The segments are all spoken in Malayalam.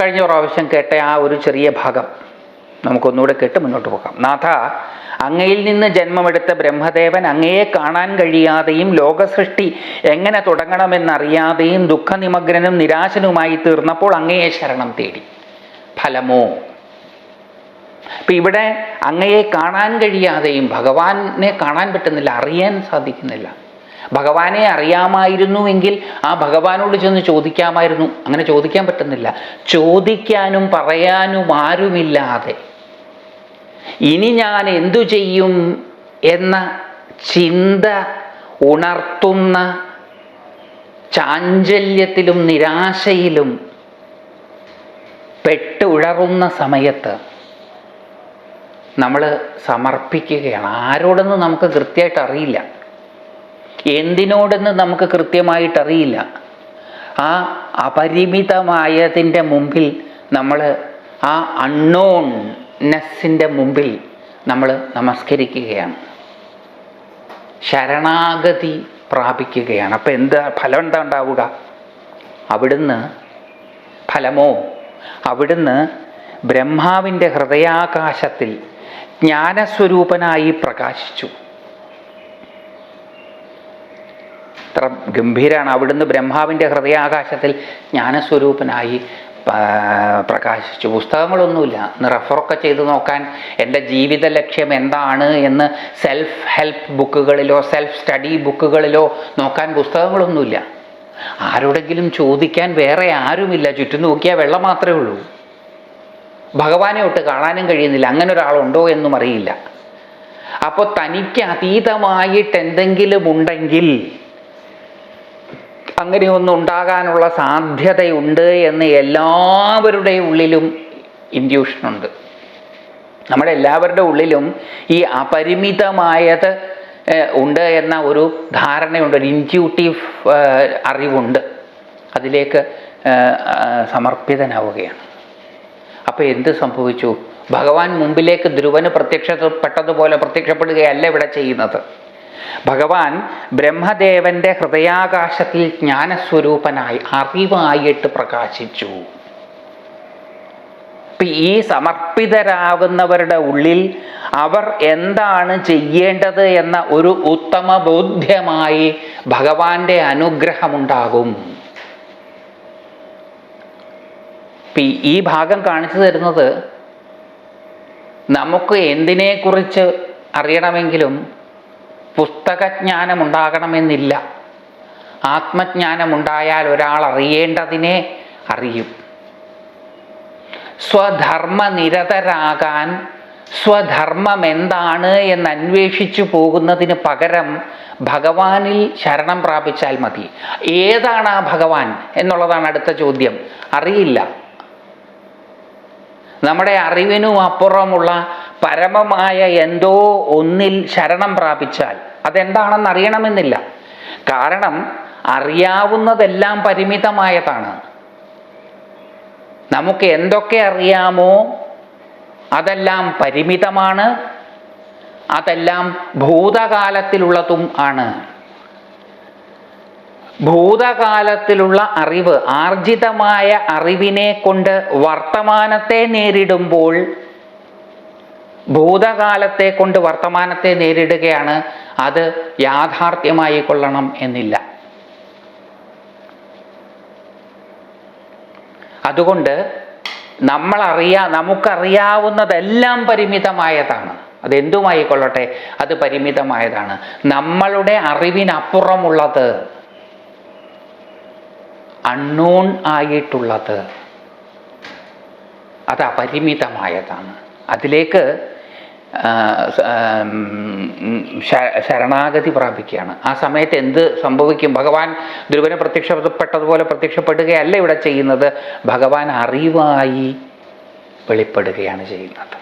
കഴിഞ്ഞ പ്രാവശ്യം കേട്ട ആ ഒരു ചെറിയ ഭാഗം നമുക്കൊന്നുകൂടെ കേട്ട് മുന്നോട്ട് പോകാം. നാഥ അങ്ങയിൽ നിന്ന് ജന്മമെടുത്ത ബ്രഹ്മദേവൻ അങ്ങയെ കാണാൻ കഴിയാതെയും ലോകസൃഷ്ടി എങ്ങനെ തുടങ്ങണമെന്നറിയാതെയും ദുഃഖനിമഗ്രനും നിരാശനുമായി തീർന്നപ്പോൾ അങ്ങയെ ശരണം തേടി. ഫലമോ? ഇപ്പം ഇവിടെ അങ്ങയെ കാണാൻ കഴിയാതെയും ഭഗവാനെ കാണാൻ പറ്റുന്നില്ല അറിയാൻ സാധിക്കുന്നില്ല. ഭഗവാനെ അറിയാമായിരുന്നുവെങ്കിൽ ആ ഭഗവാനോട് ചെന്ന് ചോദിക്കാമായിരുന്നു. അങ്ങനെ ചോദിക്കാൻ പറ്റുന്നില്ല. ചോദിക്കാനും പറയാനും ആരുമില്ലാതെ. ഇനി ഞാൻ എന്തു ചെയ്യും എന്ന ചിന്ത ഉണർത്തുന്ന ചാഞ്ചല്യത്തിലും നിരാശയിലും പെട്ടുഴറുന്ന സമയത്ത് നമ്മൾ സമർപ്പിക്കുകയാണ്. ആരോടെന്ന് നമുക്ക് കൃത്യമായിട്ട് അറിയില്ല. എന്തിനോടെന്ന് നമുക്ക് കൃത്യമായിട്ടറിയില്ല. ആ അപരിമിതമായതിന്റെ മുമ്പിൽ നമ്മൾ ആ അൺനോൺനെസ്സിന്റെ മുമ്പിൽ നമ്മൾ നമസ്കരിക്കുകയാണ്. ശരണാഗതി പ്രാപിക്കുകയാണ്. അപ്പം എന്താ ഫലം എന്താ ഉണ്ടാവുക? അവിടുന്ന് ഫലമോ? അവിടുന്ന് ബ്രഹ്മാവിന്റെ ഹൃദയാകാശത്തിൽ ജ്ഞാനസ്വരൂപനായി പ്രകാശിച്ചു. ഇത്ര ഗംഭീരാണ്. അവിടുന്ന് ബ്രഹ്മാവിന്റെ ഹൃദയാകാശത്തിൽ ജ്ഞാനസ്വരൂപനായി പ്രകാശിച്ചു. പുസ്തകങ്ങളൊന്നുമില്ല. ഒന്ന് റെഫറൊക്കെ ചെയ്തു നോക്കാൻ എന്റെ ജീവിത ലക്ഷ്യം എന്താണ് എന്ന് സെൽഫ് ഹെൽപ്പ് ബുക്കുകളിലോ സെൽഫ് സ്റ്റഡി ബുക്കുകളിലോ നോക്കാൻ പുസ്തകങ്ങളൊന്നുമില്ല. ആരോടെങ്കിലും ചോദിക്കാൻ വേറെ ആരുമില്ല. ചുറ്റും നോക്കിയാൽ വെള്ളം മാത്രമേ ഉള്ളൂ. ഭഗവാനെ ഒട്ട് കാണാനും കഴിയുന്നില്ല. അങ്ങനെ ഒരാളുണ്ടോ എന്നും അറിയില്ല. അപ്പോൾ തനിക്ക് അതീതമായിട്ട് എന്തെങ്കിലും ഉണ്ടെങ്കിൽ അങ്ങനെയൊന്നും ഉണ്ടാകാനുള്ള സാധ്യതയുണ്ട് എന്ന് എല്ലാവരുടെ ഉള്ളിലും ഇൻഡ്യൂഷനുണ്ട്. നമ്മുടെ എല്ലാവരുടെ ഉള്ളിലും ഈ അപരിമിതമായത് ഉണ്ട് എന്ന ഒരു ധാരണയുണ്ട് ഒരു ഇന്റ്യൂട്ടീവ് അറിവുണ്ട്. അതിലേക്ക് സമർപ്പിതനാവുകയാണ്. അപ്പോൾ എന്ത് സംഭവിച്ചു? ഭഗവാൻ മുമ്പിലേക്ക് ധ്രുവന് പ്രത്യക്ഷപ്പെട്ടതുപോലെ പ്രത്യക്ഷപ്പെടുകയല്ല ഇവിടെ ചെയ്യുന്നത്. ഭഗവാൻ ബ്രഹ്മദേവന്റെ ഹൃദയാകാശത്തിൽ ജ്ഞാനസ്വരൂപനായി അറിവായിട്ട് പ്രകാശിച്ചു. ഈ സമർപ്പിതരാകുന്നവരുടെ ഉള്ളിൽ അവർ എന്താണ് ചെയ്യേണ്ടത് എന്ന ഒരു ഉത്തമ ബോധ്യമായി ഭഗവാന്റെ അനുഗ്രഹമുണ്ടാകും. ഈ ഭാഗം കാണിച്ചു തരുന്നത് നമുക്ക് എന്തിനെക്കുറിച്ച് അറിയണമെങ്കിലും പുസ്തകജ്ഞാനം ഉണ്ടാകണമെന്നില്ല ആത്മജ്ഞാനമുണ്ടായാൽ ഒരാൾ അറിയേണ്ടതിനെ അറിയും. സ്വധർമ്മനിരതരാകാൻ സ്വധർമ്മം എന്താണ് എന്ന് അന്വേഷിച്ചു പോകുന്നതിന് പകരം ഭഗവാനിൽ ശരണം പ്രാപിച്ചാൽ മതി. ഏതാണ് ആ ഭഗവാൻ എന്നുള്ളതാണ് അടുത്ത ചോദ്യം. അറിയില്ല. നമ്മുടെ അറിവിനും അപ്പുറമുള്ള പരമമായ എന്തോ ഒന്നിൽ ശരണം പ്രാപിച്ചാൽ അതെന്താണെന്ന് അറിയണമെന്നില്ല. കാരണം അറിയാവുന്നതെല്ലാം പരിമിതമായതാണ്. നമുക്ക് എന്തൊക്കെ അറിയാമോ അതെല്ലാം പരിമിതമാണ്. അതെല്ലാം ഭൂതകാലത്തിലുള്ളതും ആണ്. ഭൂതകാലത്തിലുള്ള അറിവ് ആർജിതമായ അറിവിനെ കൊണ്ട് വർത്തമാനത്തെ നേരിടുമ്പോൾ ഭൂതകാലത്തെ കൊണ്ട് വർത്തമാനത്തെ നേരിടുകയാണ് അത് യാഥാർത്ഥ്യമായി കൊള്ളണം എന്നില്ല. അതുകൊണ്ട് നമ്മളറിയാ നമുക്കറിയാവുന്നതെല്ലാം പരിമിതമായതാണ്. അതെന്തുമായി കൊള്ളട്ടെ? അത് പരിമിതമായതാണ്. നമ്മളുടെ അറിവിനപ്പുറമുള്ളത് അൺനോൺ ആയിട്ടുള്ളത്. അത് അപരിമിതമായതാണ്. അതിലേക്ക് ശരണാഗതി പ്രാപിക്കുകയാണ്. ആ സമയത്ത് എന്ത് സംഭവിക്കും? ഭഗവാൻ ധ്രുവന് പ്രത്യക്ഷപ്പെട്ടതുപോലെ പ്രത്യക്ഷപ്പെടുകയല്ല ഇവിടെ ചെയ്യുന്നത്. ഭഗവാൻ അറിവായി വെളിപ്പെടുകയാണ് ചെയ്യുന്നത്.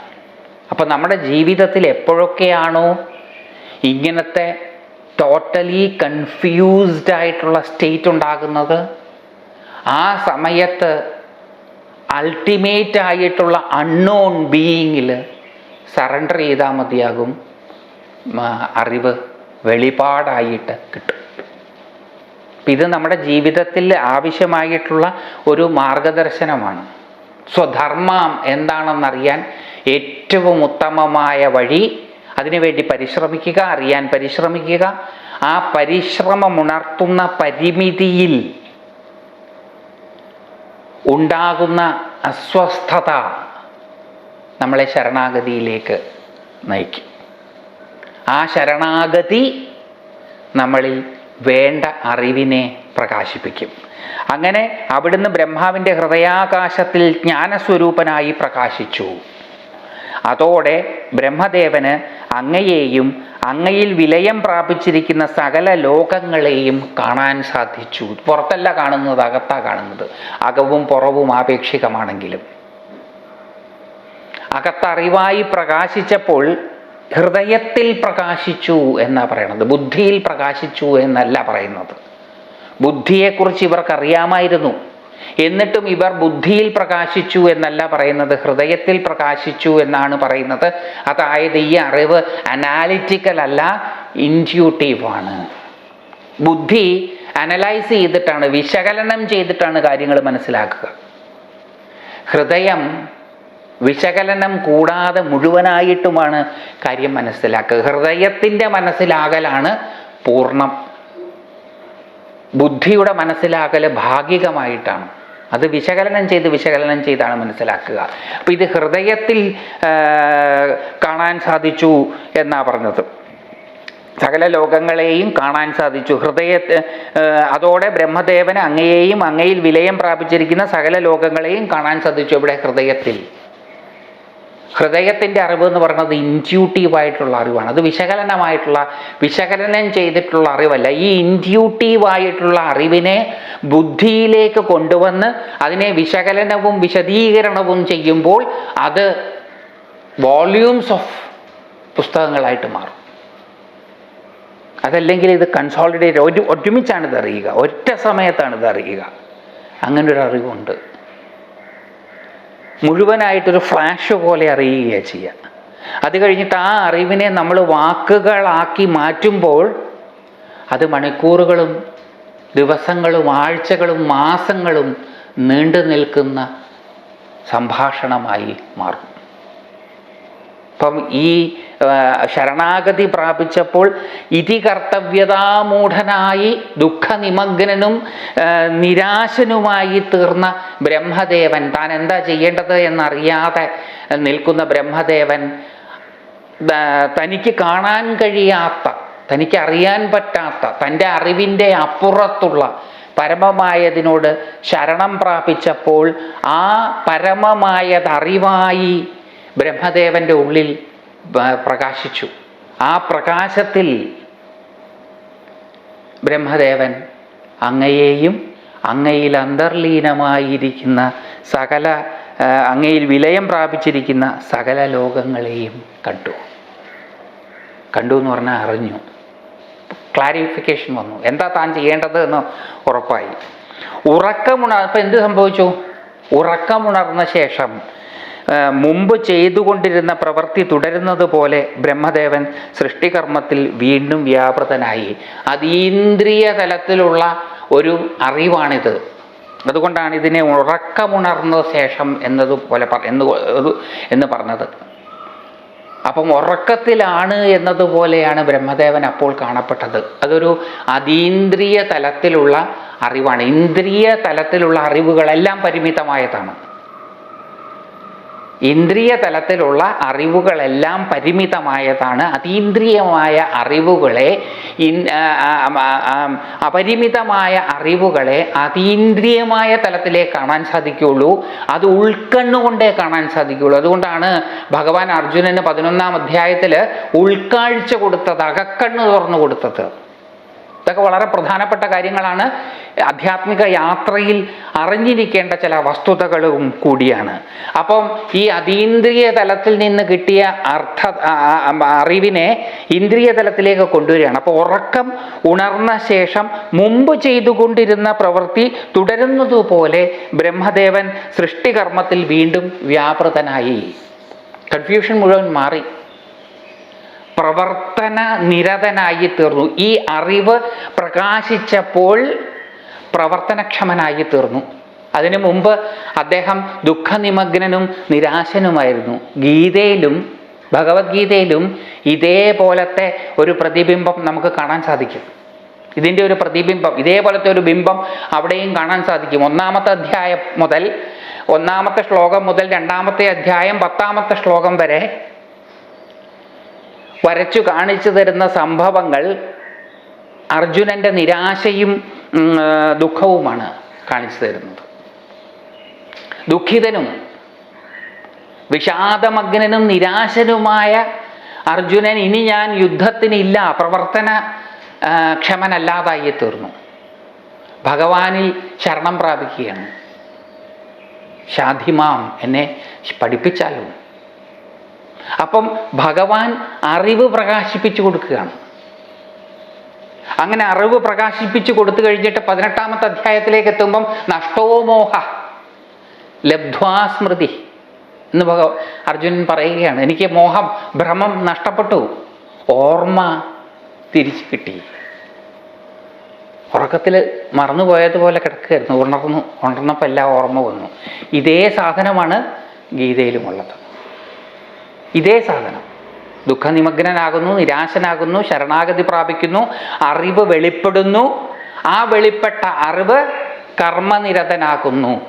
അപ്പം നമ്മുടെ ജീവിതത്തിൽ എപ്പോഴൊക്കെയാണോ ഇങ്ങനത്തെ ടോട്ടലി കൺഫ്യൂസ്ഡ് ആയിട്ടുള്ള സ്റ്റേറ്റ് ഉണ്ടാകുന്നത്? ആ സമയത്ത് അൾട്ടിമേറ്റ് ആയിട്ടുള്ള അൺനോൺ ബീയിങ്ങിൽ സറണ്ടർ ചെയ്താൽ മതിയാകും. അറിവ് വെളിപാടായിട്ട് കിട്ടും. ഇത് നമ്മുടെ ജീവിതത്തിൽ ആവശ്യമായിട്ടുള്ള ഒരു മാർഗദർശനമാണ്. സ്വധർമ്മം എന്താണെന്നറിയാൻ ഏറ്റവും ഉത്തമമായ വഴി അതിനുവേണ്ടി പരിശ്രമിക്കുക അറിയാൻ പരിശ്രമിക്കുക. ആ പരിശ്രമമുണർത്തുന്ന പരിമിതിയിൽ ഉണ്ടാകുന്ന അസ്വസ്ഥത നമ്മളെ ശരണാഗതിയിലേക്ക് നയിക്കും. ആ ശരണാഗതി നമ്മളിൽ വേണ്ട അറിവിനെ പ്രകാശിപ്പിക്കും. അങ്ങനെ അവിടുന്ന് ബ്രഹ്മാവിന്റെ ഹൃദയാകാശത്തിൽ ജ്ഞാനസ്വരൂപനായി പ്രകാശിച്ചു. അതോടെ ബ്രഹ്മദേവന് അങ്ങയെയും അങ്ങയിൽ വിലയം പ്രാപിച്ചിരിക്കുന്ന സകല ലോകങ്ങളെയും കാണാൻ സാധിച്ചു. പുറത്തല്ല കാണുന്നത് അകത്താ കാണുന്നത്. അകവും പുറവും ആപേക്ഷികമാണെങ്കിലും. അകത്തറിവായി പ്രകാശിച്ചപ്പോൾ ഹൃദയത്തിൽ പ്രകാശിച്ചു എന്നാണ് പറയണത്. ബുദ്ധിയിൽ പ്രകാശിച്ചു എന്നല്ല പറയുന്നത്. ബുദ്ധിയെക്കുറിച്ച് ഇവർക്കറിയാമായിരുന്നു. എന്നിട്ടും ഇവർ ബുദ്ധിയിൽ പ്രകാശിച്ചു എന്നല്ല പറയുന്നത്. ഹൃദയത്തിൽ പ്രകാശിച്ചു എന്നാണ് പറയുന്നത്. അതായത് ഈ അറിവ് അനാലിറ്റിക്കൽ അല്ല ഇന്റ്യൂട്ടീവാണ് ബുദ്ധി അനലൈസ് ചെയ്തിട്ടാണ് വിശകലനം ചെയ്തിട്ടാണ് കാര്യങ്ങൾ മനസ്സിലാക്കുക. ഹൃദയം വിശകലനം കൂടാതെ മുഴുവനായിട്ടുമാണ് കാര്യം മനസ്സിലാക്കുക. ഹൃദയത്തിന്റെ മനസ്സിലാകലാണ് പൂർണം. ബുദ്ധിയുടെ മനസ്സിലാകൽ ഭാഗികമായിട്ടാണ്. അത് വിശകലനം ചെയ്ത് വിശകലനം ചെയ്താണ് മനസ്സിലാക്കുക. അപ്പം ഇത് ഹൃദയത്തിൽ കാണാൻ സാധിച്ചു എന്നാ പറഞ്ഞത്. സകല ലോകങ്ങളെയും കാണാൻ സാധിച്ചു. ഹൃദയത്തെ അതോടെ ബ്രഹ്മദേവന് അങ്ങയെയും അങ്ങയിൽ വിലയം പ്രാപിച്ചിരിക്കുന്ന സകല ലോകങ്ങളെയും കാണാൻ സാധിച്ചു ഇവിടെ ഹൃദയത്തിൽ. ഹൃദയത്തിന്റെ അറിവ് എന്ന് പറയുന്നത് ഇന്റ്യൂട്ടീവായിട്ടുള്ള അറിവാണ്. അത് വിശകലനമായിട്ടുള്ള വിശകലനം ചെയ്തിട്ടുള്ള അറിവല്ല. ഈ ഇന്റ്യൂട്ടീവായിട്ടുള്ള അറിവിനെ ബുദ്ധിയിലേക്ക് കൊണ്ടുവന്ന് അതിനെ വിശകലനവും വിശദീകരണവും ചെയ്യുമ്പോൾ അത് വോള്യൂംസ് ഓഫ് പുസ്തകങ്ങളായിട്ട് മാറും. അതല്ലെങ്കിൽ ഇത് കൺസോളിഡേറ്റ് ഒരു ഒരുമിച്ചാണ് ഇത് അറിയുക ഒറ്റ സമയത്താണ് ഇത് അറിയുക അങ്ങനെ ഒരു അറിവുണ്ട് മുഴുവനായിട്ടൊരു ഫ്ലാഷ് പോലെ അറിയുകയാണ് ചെയ്യുക. അത് കഴിഞ്ഞിട്ട് ആ അറിവിനെ നമ്മൾ വാക്കുകളാക്കി മാറ്റുമ്പോൾ അത് മണിക്കൂറുകളും ദിവസങ്ങളും ആഴ്ചകളും മാസങ്ങളും നീണ്ടു നിൽക്കുന്ന സംഭാഷണമായി മാറും. അപ്പം ഈ ശരണാഗതി പ്രാപിച്ചപ്പോൾ ഇതി കർത്തവ്യതാമൂഢനായി ദുഃഖനിമഗ്നനും നിരാശനുമായി തീർന്ന ബ്രഹ്മദേവൻ. താൻ എന്താ ചെയ്യേണ്ടത് എന്നറിയാതെ നിൽക്കുന്ന ബ്രഹ്മദേവൻ തനിക്ക് കാണാൻ കഴിയാത്ത തനിക്ക് അറിയാൻ പറ്റാത്ത തന്റെ അറിവിന്റെ അപ്പുറത്തുള്ള പരമമായതിനോട് ശരണം പ്രാപിച്ചപ്പോൾ ആ പരമമായത് അറിവായി ബ്രഹ്മദേവന്റെ ഉള്ളിൽ പ്രകാശിച്ചു. ആ പ്രകാശത്തിൽ ബ്രഹ്മദേവൻ അങ്ങയെയും അങ്ങയിൽ അന്തർലീനമായിരിക്കുന്ന സകല അങ്ങയിൽ വിലയം പ്രാപിച്ചിരിക്കുന്ന സകല ലോകങ്ങളെയും കണ്ടു. കണ്ടു എന്ന് പറഞ്ഞാൽ അറിഞ്ഞു. ക്ലാരിഫിക്കേഷൻ വന്നു. എന്താ താൻ ചെയ്യേണ്ടത് എന്ന് ഉറപ്പായി. ഉറക്കമുണ അപ്പം എന്ത് സംഭവിച്ചു? ഉറക്കമുണർന്ന ശേഷം മുമ്പ് ചെയ്തുകൊണ്ടിരുന്ന പ്രവൃത്തി തുടരുന്നത് പോലെ ബ്രഹ്മദേവൻ സൃഷ്ടികർമ്മത്തിൽ വീണ്ടും വ്യാപൃതനായി. അതീന്ദ്രിയ തലത്തിലുള്ള ഒരു അറിവാണിത്. അതുകൊണ്ടാണ് ഇതിനെ ഉറക്കമുണർന്ന ശേഷം എന്നതുപോലെ എന്ന് എന്ന് പറഞ്ഞത്. അപ്പം ഉറക്കത്തിലാണ് എന്നതുപോലെയാണ് ബ്രഹ്മദേവൻ അപ്പോൾ കാണപ്പെട്ടത്. അതൊരു അതീന്ദ്രിയ തലത്തിലുള്ള അറിവാണ്. ഇന്ദ്രിയ തലത്തിലുള്ള അറിവുകളെല്ലാം പരിമിതമായതാണ്. ഇന്ദ്രിയ തലത്തിലുള്ള അറിവുകളെല്ലാം പരിമിതമായതാണ്. അതീന്ദ്രിയമായ അറിവുകളെ അപരിമിതമായ അറിവുകളെ അതീന്ദ്രിയമായ തലത്തിലേ കാണാൻ സാധിക്കുകയുള്ളൂ. അത് ഉൾക്കണ്ണുകൊണ്ടേ കാണാൻ സാധിക്കുകയുള്ളൂ. അതുകൊണ്ടാണ് ഭഗവാൻ അർജുനന് പതിനൊന്നാം അധ്യായത്തിൽ ഉൾക്കാഴ്ച കൊടുത്തത് അകക്കണ്ണ് തുറന്നു കൊടുത്തത്. ഇതൊക്കെ വളരെ പ്രധാനപ്പെട്ട കാര്യങ്ങളാണ്. ആധ്യാത്മിക യാത്രയിൽ അറിഞ്ഞിരിക്കേണ്ട ചില വസ്തുതകളും കൂടിയാണ്. അപ്പം ഈ അതീന്ദ്രിയ തലത്തിൽ നിന്ന് കിട്ടിയ അർത്ഥ അറിവിനെ ഇന്ദ്രിയ തലത്തിലേക്ക് കൊണ്ടുവരികയാണ്. അപ്പോൾ ഉറക്കം ഉണർന്ന ശേഷം മുമ്പ് ചെയ്തുകൊണ്ടിരുന്ന പ്രവൃത്തി തുടരുന്നതുപോലെ ബ്രഹ്മദേവൻ സൃഷ്ടികർമ്മത്തിൽ വീണ്ടും വ്യാപൃതനായി. കൺഫ്യൂഷൻ മുഴുവൻ മാറി. പ്രവർത്തന നിരതനായി തീർന്നു. ഈ അറിവ് പ്രകാശിച്ചപ്പോൾ പ്രവർത്തനക്ഷമനായി തീർന്നു. അതിനു മുമ്പ് അദ്ദേഹം ദുഃഖനിമഗ്നനും നിരാശനുമായിരുന്നു. ഗീതയിലും ഭഗവത്ഗീതയിലും ഇതേപോലത്തെ ഒരു പ്രതിബിംബം നമുക്ക് കാണാൻ സാധിക്കും. ഇതിന്റെ ഒരു പ്രതിബിംബം ഇതേപോലത്തെ ഒരു ബിംബം അവിടെയും കാണാൻ സാധിക്കും. ഒന്നാമത്തെ അധ്യായം മുതൽ ഒന്നാമത്തെ ശ്ലോകം മുതൽ രണ്ടാമത്തെ അധ്യായം പത്താമത്തെ ശ്ലോകം വരെ വരച്ചു കാണിച്ചു തരുന്ന സംഭവങ്ങൾ അർജുനന്റെ നിരാശയും ദുഃഖവുമാണ് കാണിച്ചു തരുന്നത്. ദുഃഖിതനും വിഷാദമഗ്നനും നിരാശനുമായ അർജുനൻ ഇനി ഞാൻ യുദ്ധത്തിനില്ല പ്രവർത്തന ക്ഷമനല്ലാതായി തീർന്നു. ഭഗവാനിൽ ശരണം പ്രാപിക്കുകയാണ്. ഷാധിമാം എന്നെ പഠിപ്പിച്ചാലും അപ്പം ഭഗവാൻ അറിവ് പ്രകാശിപ്പിച്ചു കൊടുക്കുകയാണ്. അങ്ങനെ അറിവ് പ്രകാശിപ്പിച്ചു കൊടുത്തു കഴിഞ്ഞിട്ട് പതിനെട്ടാമത്തെ അധ്യായത്തിലേക്ക് എത്തുമ്പം നഷ്ടോ മോഹ ലബ്ധ്വാ സ്മൃതി എന്ന് ഭഗ അർജുനൻ പറയുകയാണ്. എനിക്ക് മോഹം ഭ്രമം നഷ്ടപ്പെട്ടു. ഓർമ്മ തിരിച്ചു കിട്ടി. ഉറക്കത്തിൽ മറന്നുപോയതുപോലെ കിടക്കുകയായിരുന്നു. ഉണർന്നു ഉണർന്നപ്പോൾ എല്ലാ ഓർമ്മ വന്നു. ഇതേ സാധനമാണ് ഗീതയിലുമുള്ളത്. ഇതേ സാധനം. ദുഃഖനിമഗ്നനാകുന്നു നിരാശനാകുന്നു ശരണാഗതി പ്രാപിക്കുന്നു അറിവ് വെളിപ്പെടുന്നു. ആ വെളിപ്പെട്ട അറിവ് കർമ്മനിരതനാകുന്നു.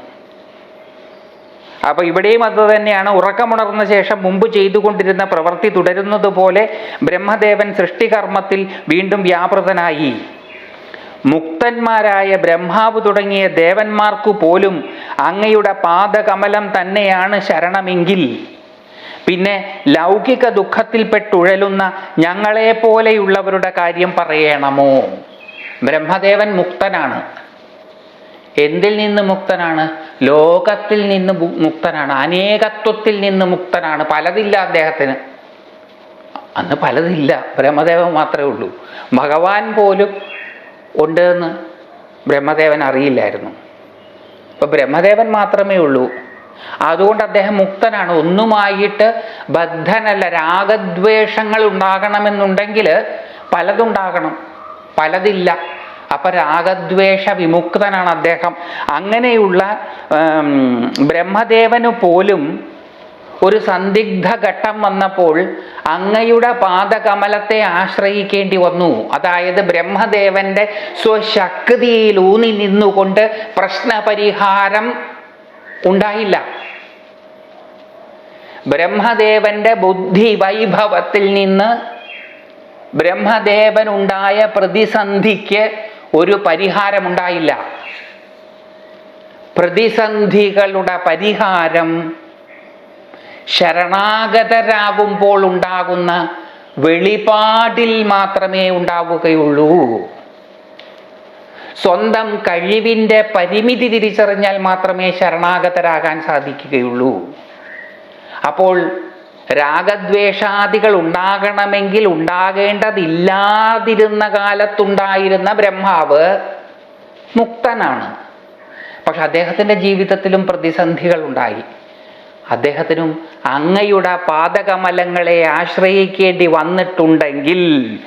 അപ്പൊ ഇവിടെയും അത് തന്നെയാണ്. ഉറക്കമുണർന്ന ശേഷം മുമ്പ് ചെയ്തുകൊണ്ടിരുന്ന പ്രവൃത്തി തുടരുന്നത് പോലെ ബ്രഹ്മദേവൻ സൃഷ്ടികർമ്മത്തിൽ വീണ്ടും വ്യാപൃതനായി. മുക്തന്മാരായ ബ്രഹ്മാവ് തുടങ്ങിയ ദേവന്മാർക്കു പോലും അങ്ങയുടെ പാദകമലം തന്നെയാണ് ശരണമെങ്കിൽ. പിന്നെ ലൗകിക ദുഃഖത്തിൽപ്പെട്ടുഴലുന്ന ഞങ്ങളെ പോലെയുള്ളവരുടെ കാര്യം പറയണമോ? ബ്രഹ്മദേവൻ മുക്തനാണ്. എന്തിൽ നിന്ന് മുക്തനാണ്? ലോകത്തിൽ നിന്ന് മുക്തനാണ്. അനേകത്വത്തിൽ നിന്ന് മുക്തനാണ്. പലതില്ല അദ്ദേഹത്തിന്. അന്ന് പലതില്ല. ബ്രഹ്മദേവൻ മാത്രമേ ഉള്ളൂ. ഭഗവാൻ പോലും ഉണ്ട് എന്ന് ബ്രഹ്മദേവൻ അറിയില്ലായിരുന്നു. അപ്പൊ ബ്രഹ്മദേവൻ മാത്രമേ ഉള്ളൂ. അതുകൊണ്ട് അദ്ദേഹം മുക്തനാണ്. ഒന്നുമായിട്ട് ബദ്ധനല്ല. രാഗദ്വേഷങ്ങൾ ഉണ്ടാകണമെന്നുണ്ടെങ്കിൽ പലതുണ്ടാകണം. പലതില്ല. അപ്പൊ രാഗദ്വേഷ വിമുക്തനാണ് അദ്ദേഹം. അങ്ങനെയുള്ള ബ്രഹ്മദേവനു പോലും ഒരു സന്ദിഗ്ധ ഘട്ടം വന്നപ്പോൾ അങ്ങയുടെ പാദകമലത്തെ ആശ്രയിക്കേണ്ടി വന്നു. അതായത് ബ്രഹ്മദേവന്റെ സ്വശക്തിയിൽ ഊന്നി നിന്നുകൊണ്ട് പ്രശ്നപരിഹാരം ഉണ്ടായില്ല. ബ്രഹ്മദേവന്റെ ബുദ്ധി വൈഭവത്തിൽ നിന്ന് ബ്രഹ്മദേവനുണ്ടായ പ്രതിസന്ധിക്ക് ഒരു പരിഹാരമുണ്ടായില്ല. പ്രതിസന്ധികളുടെ പരിഹാരം ശരണാഗതരാകുമ്പോൾ ഉണ്ടാകുന്ന വെളിപാടിൽ മാത്രമേ ഉണ്ടാവുകയുള്ളൂ. സ്വന്തം കഴിവിന്റെ പരിമിതി തിരിച്ചറിഞ്ഞാൽ മാത്രമേ ശരണാഗതരാകാൻ സാധിക്കുകയുള്ളൂ. അപ്പോൾ രാഗദ്വേഷാദികൾ ഉണ്ടാകണമെങ്കിൽ ഉണ്ടാകേണ്ടതില്ലാതിരുന്ന കാലത്തുണ്ടായിരുന്ന ബ്രഹ്മാവ് മുക്തനാണ്. പക്ഷെ അദ്ദേഹത്തിന്റെ ജീവിതത്തിലും പ്രതിസന്ധികൾ ഉണ്ടായി. അദ്ദേഹത്തിനും അങ്ങയുടെ പാദകമലങ്ങളെ ആശ്രയിക്കേണ്ടി വന്നിട്ടുണ്ടെങ്കിൽ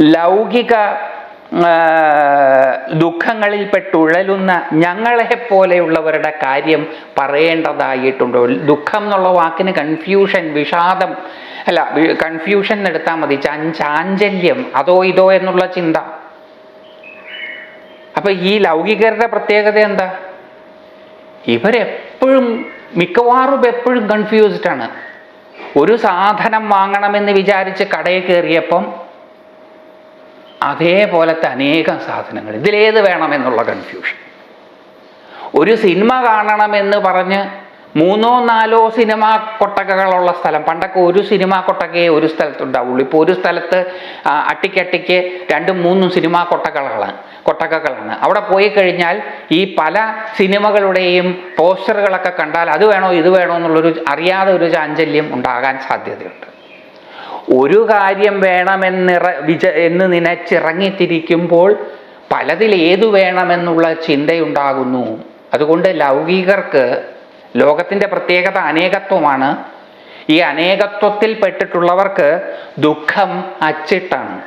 ലൗകിക ദുഃഖങ്ങളിൽപ്പെട്ടുഴലുന്ന ഞങ്ങളെ പോലെയുള്ളവരുടെ കാര്യം പറയേണ്ടതായിട്ടുണ്ടോ? ദുഃഖം എന്നുള്ള വാക്കിന് കൺഫ്യൂഷൻ വിഷാദം അല്ല കൺഫ്യൂഷൻ എടുത്താൽ മതി. ചാഞ്ചല്യം അതോ ഇതോ എന്നുള്ള ചിന്ത. അപ്പൊ ഈ ലൗകികരുടെ പ്രത്യേകത എന്താ? ഇവരെപ്പോഴും മിക്കവാറും എപ്പോഴും കൺഫ്യൂസ്ഡ് ആണ്. ഒരു സാധനം വാങ്ങണമെന്ന് വിചാരിച്ച് കടയിൽ കയറിയപ്പം അതേപോലത്തെ അനേകം സാധനങ്ങൾ. ഇതിലേത് വേണമെന്നുള്ള കൺഫ്യൂഷൻ ഒരു സിനിമ കാണണമെന്ന് പറഞ്ഞ് മൂന്നോ നാലോ സിനിമ കൊട്ടകകളുള്ള സ്ഥലം. പണ്ടൊക്കെ ഒരു സിനിമ കൊട്ടകയെ ഒരു സ്ഥലത്തുണ്ടാവുള്ളൂ. ഇപ്പോൾ ഒരു സ്ഥലത്ത് അട്ടിക്കട്ടിക്ക് രണ്ടും മൂന്നും സിനിമ കൊട്ടകളാണ് കൊട്ടകകളാണ്. അവിടെ പോയി കഴിഞ്ഞാൽ ഈ പല സിനിമകളുടെയും പോസ്റ്ററുകളൊക്കെ കണ്ടാൽ അത് വേണോ ഇത് വേണോ എന്നുള്ളൊരു അറിയാതെ ഒരു ചാഞ്ചല്യം ഉണ്ടാകാൻ സാധ്യതയുണ്ട്. ഒരു കാര്യം വേണമെന്നിറ വിച എന്ന് നനച്ചിറങ്ങിത്തിരിക്കുമ്പോൾ പലതിൽ ഏതു വേണമെന്നുള്ള ചിന്തയുണ്ടാകുന്നു. അതുകൊണ്ട് ലൗകികർക്ക് ലോകത്തിന്റെ പ്രത്യേകത അനേകത്വമാണ്. ഈ അനേകത്വത്തിൽ പെട്ടിട്ടുള്ളവർക്ക് ദുഃഖം അച്ചിട്ടാണ്.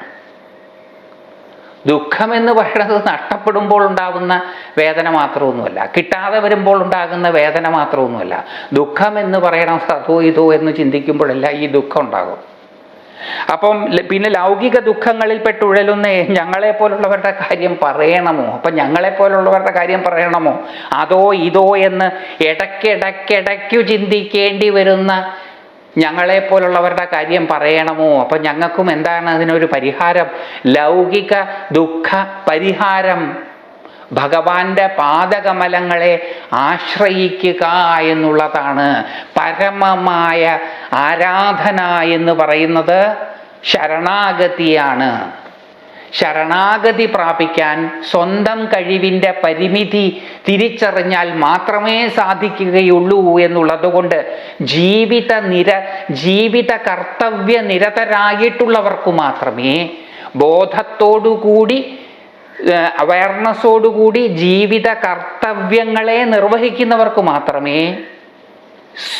ദുഃഖം എന്ന് പറയുന്നത് നഷ്ടപ്പെടുമ്പോൾ ഉണ്ടാകുന്ന വേദന മാത്രമൊന്നുമല്ല. കിട്ടാതെ വരുമ്പോൾ ഉണ്ടാകുന്ന വേദന മാത്രമൊന്നുമല്ല. ദുഃഖം എന്ന് പറയണം സതോ ഇതോ എന്ന് ചിന്തിക്കുമ്പോഴല്ല ഈ ദുഃഖം ഉണ്ടാകും. അപ്പം പിന്നെ ലൗകിക ദുഃഖങ്ങളിൽ പെട്ടുഴലുന്ന ഞങ്ങളെ പോലുള്ളവരുടെ കാര്യം പറയണമോ? അപ്പം ഞങ്ങളെ പോലുള്ളവരുടെ കാര്യം പറയണമോ? അതോ ഇതോ എന്ന് ഇടയ്ക്കിടയ്ക്കിടയ്ക്കു ചിന്തിക്കേണ്ടി വരുന്ന ഞങ്ങളെ പോലുള്ളവരുടെ കാര്യം പറയണമോ? അപ്പം ഞങ്ങൾക്കും എന്താണ് അതിനൊരു പരിഹാരം? ലൗകിക ദുഃഖ പരിഹാരം. ഭഗവാന്റെ പാദകമലങ്ങളെ ആശ്രയിക്കുക എന്നുള്ളതാണ് പരമമായ ആരാധന എന്ന് പറയുന്നത് ശരണാഗതിയാണ്. ശരണാഗതി പ്രാപിക്കാൻ സ്വന്തം കഴിവിന്റെ പരിമിതി തിരിച്ചറിഞ്ഞാൽ മാത്രമേ സാധിക്കുകയുള്ളൂ എന്നുള്ളത് കൊണ്ട് ജീവിത നിര ജീവിത കർത്തവ്യ നിരതരായിട്ടുള്ളവർക്ക് മാത്രമേ ബോധത്തോടുകൂടി അവയർനെസ്സോടുകൂടി ജീവിത കർത്തവ്യങ്ങളെ നിർവഹിക്കുന്നവർക്ക് മാത്രമേ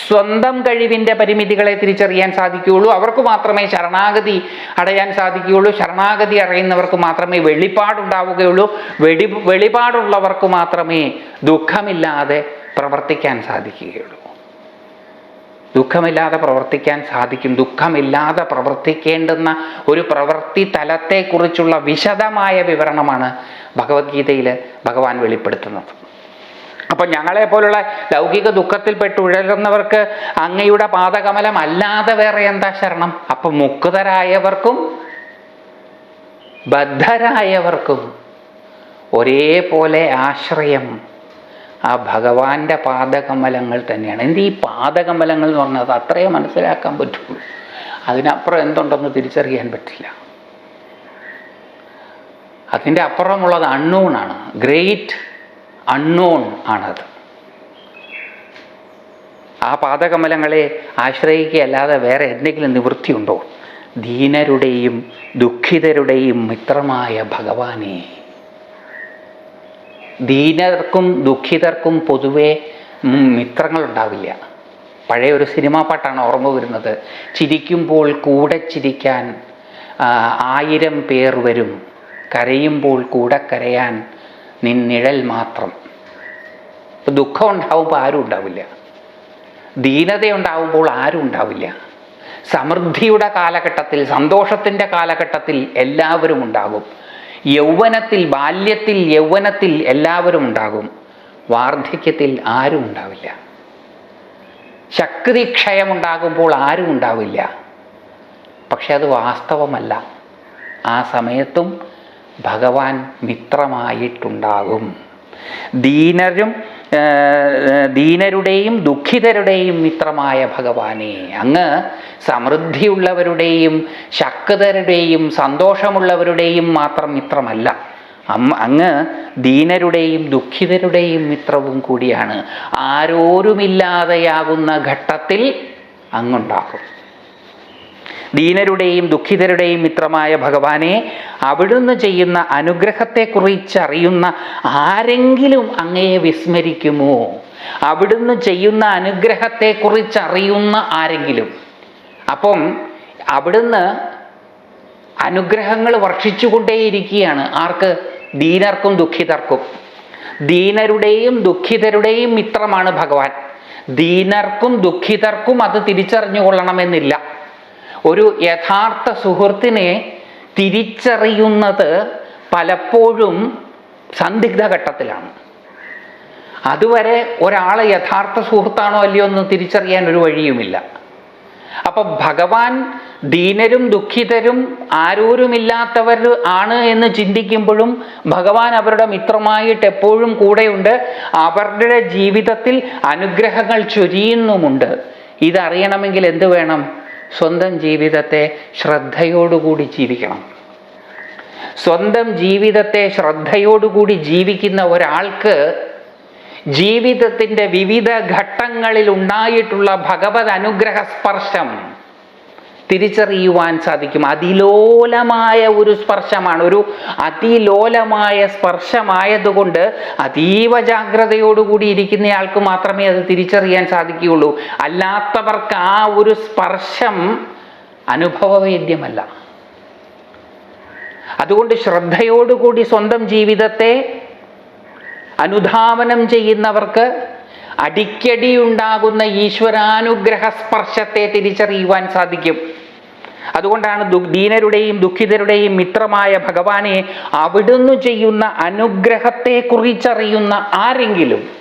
സ്വന്തം കഴിവിന്റെ പരിമിതികളെ തിരിച്ചറിയാൻ സാധിക്കുകയുള്ളൂ. അവർക്ക് മാത്രമേ ശരണാഗതി അടയാൻ സാധിക്കുകയുള്ളൂ. ശരണാഗതി അറിയുന്നവർക്ക് മാത്രമേ വെളിപ്പാടുണ്ടാവുകയുള്ളൂ വെടി വെളിപാടുള്ളവർക്ക് മാത്രമേ ദുഃഖമില്ലാതെ പ്രവർത്തിക്കാൻ സാധിക്കുകയുള്ളൂ. ദുഃഖമില്ലാതെ പ്രവർത്തിക്കാൻ സാധിക്കും. ദുഃഖമില്ലാതെ പ്രവർത്തിക്കേണ്ടുന്ന ഒരു പ്രവൃത്തി തലത്തെക്കുറിച്ചുള്ള വിശദമായ വിവരണമാണ് ഭഗവത്ഗീതയിൽ ഭഗവാൻ വെളിപ്പെടുത്തുന്നത്. അപ്പോൾ ഞങ്ങളെ പോലുള്ള ലൗകിക ദുഃഖത്തിൽപ്പെട്ട് ഉഴലുന്നവർക്ക് അങ്ങയുടെ പാദകമലം അല്ലാതെ വേറെ എന്താ ശരണം? അപ്പം മുക്തരായവർക്കും ബദ്ധരായവർക്കും ഒരേപോലെ ആശ്രയം ആ ഭഗവാന്റെ പാദകമലങ്ങൾ തന്നെയാണ്. എന്ത് ഈ പാദകമലങ്ങൾ എന്ന് പറഞ്ഞാൽ അത് അത്രയേ മനസ്സിലാക്കാൻ പറ്റുള്ളൂ അതിനപ്പുറം എന്തുണ്ടെന്ന് തിരിച്ചറിയാൻ പറ്റില്ല. അതിന്റെ അപ്പുറമുള്ളത് ആണ്. ഗ്രേറ്റ് അൺനോൺ ആണത്. ആ പാദകമലങ്ങളെ ആശ്രയിക്കുകയല്ലാതെ വേറെ എന്തെങ്കിലും നിവൃത്തിയുണ്ടോ? ദീനരുടെയും ദുഃഖിതരുടെയും മിത്രമായ ഭഗവാനെ. ദീനർക്കും ദുഃഖിതർക്കും പൊതുവെ മിത്രങ്ങളുണ്ടാവില്ല. പഴയ ഒരു സിനിമാ പാട്ടാണ് ഓർമ്മ വരുന്നത്. ചിരിക്കുമ്പോൾ കൂടെ ചിരിക്കാൻ ആയിരം പേർ വരും. കരയുമ്പോൾ കൂടെ കരയാൻ നിൻ നിഴൽ മാത്രം ദുഃഖം ഉണ്ടാവുമ്പോൾ ആരും ഉണ്ടാവില്ല. ദീനത ഉണ്ടാവുമ്പോൾ ആരും ഉണ്ടാവില്ല. സമൃദ്ധിയുടെ കാലഘട്ടത്തിൽ സന്തോഷത്തിന്റെ കാലഘട്ടത്തിൽ എല്ലാവരും ഉണ്ടാകും. യൗവനത്തിൽ ബാല്യത്തിൽ യൗവനത്തിൽ എല്ലാവരും ഉണ്ടാകും. വാർദ്ധക്യത്തിൽ ആരും ഉണ്ടാവില്ല. ശക്തിക്ഷയമുണ്ടാകുമ്പോൾ ആരും ഉണ്ടാവില്ല. പക്ഷെ അത് വാസ്തവമല്ല. ആ സമയത്തും ഭഗവാൻ മിത്രമായിട്ടുണ്ടാകും. ദീനരും ദീനരുടെയും ദുഃഖിതരുടെയും മിത്രമായ ഭഗവാനെ. അങ്ങ് സമൃദ്ധിയുള്ളവരുടെയും ശക്തരുടെയും സന്തോഷമുള്ളവരുടെയും മാത്രം മിത്രമല്ല. അങ്ങ് ദീനരുടെയും ദുഃഖിതരുടെയും മിത്രവും കൂടിയാണ്. ആരോരുമില്ലാതെയാകുന്ന ഘട്ടത്തിൽ അങ്ങുണ്ടാകും. ദീനരുടെയും ദുഃഖിതരുടെയും മിത്രമായ ഭഗവാനെ അവിടുന്ന് ചെയ്യുന്ന അനുഗ്രഹത്തെക്കുറിച്ചറിയുന്ന ആരെങ്കിലും അങ്ങയെ വിസ്മരിക്കുമോ? അവിടുന്ന് ചെയ്യുന്ന അനുഗ്രഹത്തെക്കുറിച്ചറിയുന്ന ആരെങ്കിലും? അപ്പം അവിടുന്ന് അനുഗ്രഹങ്ങൾ വർഷിച്ചുകൊണ്ടേയിരിക്കുകയാണ്. ആർക്ക്? ദീനർക്കും ദുഃഖിതർക്കും. ദീനരുടെയും ദുഃഖിതരുടെയും മിത്രമാണ് ഭഗവാൻ. ദീനർക്കും ദുഃഖിതർക്കും അത് തിരിച്ചറിഞ്ഞു കൊള്ളണമെന്നില്ല ഒരു യഥാർത്ഥ സുഹൃത്തിനെ തിരിച്ചറിയുന്നത് പലപ്പോഴും സന്ദിഗ്ധ ഘട്ടത്തിലാണ്. അതുവരെ ഒരാൾ യഥാർത്ഥ സുഹൃത്താണോ അല്ലയോ എന്ന് തിരിച്ചറിയാൻ ഒരു വഴിയുമില്ല. അപ്പൊ ഭഗവാൻ ദീനരും ദുഃഖിതരും ആരോരുമില്ലാത്തവർ ആണ് എന്ന് ചിന്തിക്കുമ്പോഴും ഭഗവാൻ അവരുടെ മിത്രമായിട്ട് എപ്പോഴും കൂടെയുണ്ട്. അവരുടെ ജീവിതത്തിൽ അനുഗ്രഹങ്ങൾ ചൊരിയുന്നുമുണ്ട്. ഇതറിയണമെങ്കിൽ എന്ത് വേണം? സ്വന്തം ജീവിതത്തെ ശ്രദ്ധയോടുകൂടി ജീവിക്കണം. സ്വന്തം ജീവിതത്തെ ശ്രദ്ധയോടുകൂടി ജീവിക്കുന്ന ഒരാൾക്ക് ജീവിതത്തിന്റെ വിവിധ ഘട്ടങ്ങളിൽ ഉണ്ടായിട്ടുള്ള ഭഗവത് അനുഗ്രഹ സ്പർശം തിരിച്ചറിയുവാൻ സാധിക്കും. അതിലോലമായ ഒരു സ്പർശമാണ്. ഒരു അതിലോലമായ സ്പർശമായതുകൊണ്ട് അതീവ ജാഗ്രതയോടുകൂടി ഇരിക്കുന്നയാൾക്ക് മാത്രമേ അത് തിരിച്ചറിയാൻ സാധിക്കുകയുള്ളൂ. അല്ലാത്തവർക്ക് ആ ഒരു സ്പർശം അനുഭവവേദ്യമല്ല. അതുകൊണ്ട് ശ്രദ്ധയോടുകൂടി സ്വന്തം ജീവിതത്തെ അനുധാവനം ചെയ്യുന്നവർക്ക് അടിക്കടി ഉണ്ടാകുന്ന ഈശ്വരാനുഗ്രഹ സ്പർശത്തെ തിരിച്ചറിയുവാൻ സാധിക്കും. അതുകൊണ്ടാണ് ദീനരുടെയും ദുഃഖിതരുടെയും മിത്രമായ ഭഗവാനെ അവിടുന്ന് ചെയ്യുന്ന അനുഗ്രഹത്തെ കുറിച്ചറിയുന്ന ആരെങ്കിലും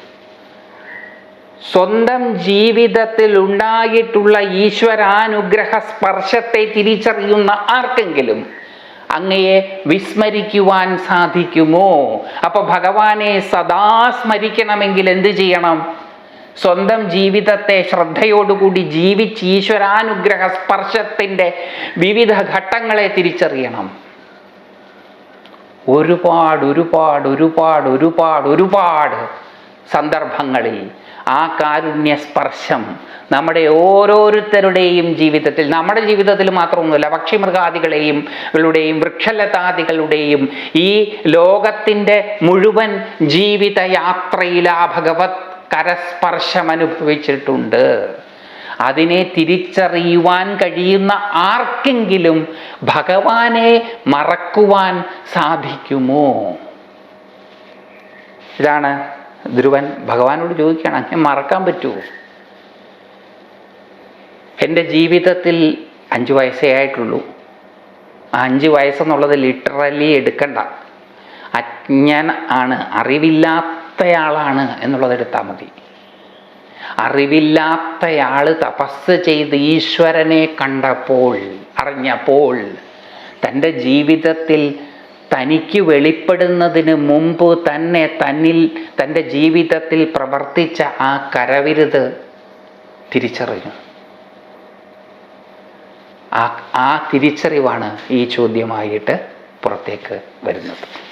സ്വന്തം ജീവിതത്തിൽ ഉണ്ടായിട്ടുള്ള ഈശ്വരാനുഗ്രഹ സ്പർശത്തെ തിരിച്ചറിയുന്ന ആർക്കെങ്കിലും അങ്ങയെ വിസ്മരിക്കുവാൻ സാധിക്കുമോ? അപ്പൊ ഭഗവാനെ സദാ സ്മരിക്കണമെങ്കിൽ എന്ത് ചെയ്യണം? സ്വന്തം ജീവിതത്തെ ശ്രദ്ധയോടുകൂടി ജീവിച്ച് ഈശ്വരാനുഗ്രഹ സ്പർശത്തിന്റെ വിവിധ ഘട്ടങ്ങളെ തിരിച്ചറിയണം. ഒരുപാട് ഒരുപാട് ഒരുപാട് ഒരുപാട് ഒരുപാട് സന്ദർഭങ്ങളിൽ ആ കാരുണ്യ സ്പർശം നമ്മുടെ ഓരോരുത്തരുടെയും ജീവിതത്തിൽ നമ്മുടെ ജീവിതത്തിൽ മാത്രമൊന്നുമില്ല പക്ഷിമൃഗാദികളെയും കളുടെയും വൃക്ഷലതാദികളുടെയും ഈ ലോകത്തിന്റെ മുഴുവൻ ജീവിതയാത്രയിൽ ആ ഭഗവത് കരസ്പർശം അനുഭവിച്ചിട്ടുണ്ട് അതിനെ തിരിച്ചറിയുവാൻ കഴിയുന്ന ആർക്കെങ്കിലും ഭഗവാനെ മറക്കുവാൻ സാധിക്കുമോ? ഇതാണ് ധ്രുവൻ ഭഗവാനോട് ചോദിക്കുകയാണ് അങ്ങനെ മറക്കാൻ പറ്റുമോ? എന്റെ ജീവിതത്തിൽ അഞ്ച് വയസ്സേ ആയിട്ടുള്ളൂ. ആ അഞ്ച് വയസ്സെന്നുള്ളത് ലിറ്ററലി എടുക്കണ്ട. അജ്ഞൻ ആണ്. അറിവില്ലാത്തയാളാണ് എന്നുള്ളത് എടുത്താൽ മതി. അറിവില്ലാത്തയാൾ തപസ് ചെയ്ത് ഈശ്വരനെ കണ്ടപ്പോൾ അറിഞ്ഞപ്പോൾ തന്റെ ജീവിതത്തിൽ തനിക്ക് വെളിപ്പെടുന്നതിന് മുമ്പ് തന്നെ തന്നിൽ തന്റെ ജീവിതത്തിൽ പ്രവർത്തിച്ച ആ കരവിരുത് തിരിച്ചറിഞ്ഞു. ആ ആ തിരിച്ചറിവാണ് ഈ ചോദ്യമായിട്ട് പുറത്തേക്ക് വരുന്നത്.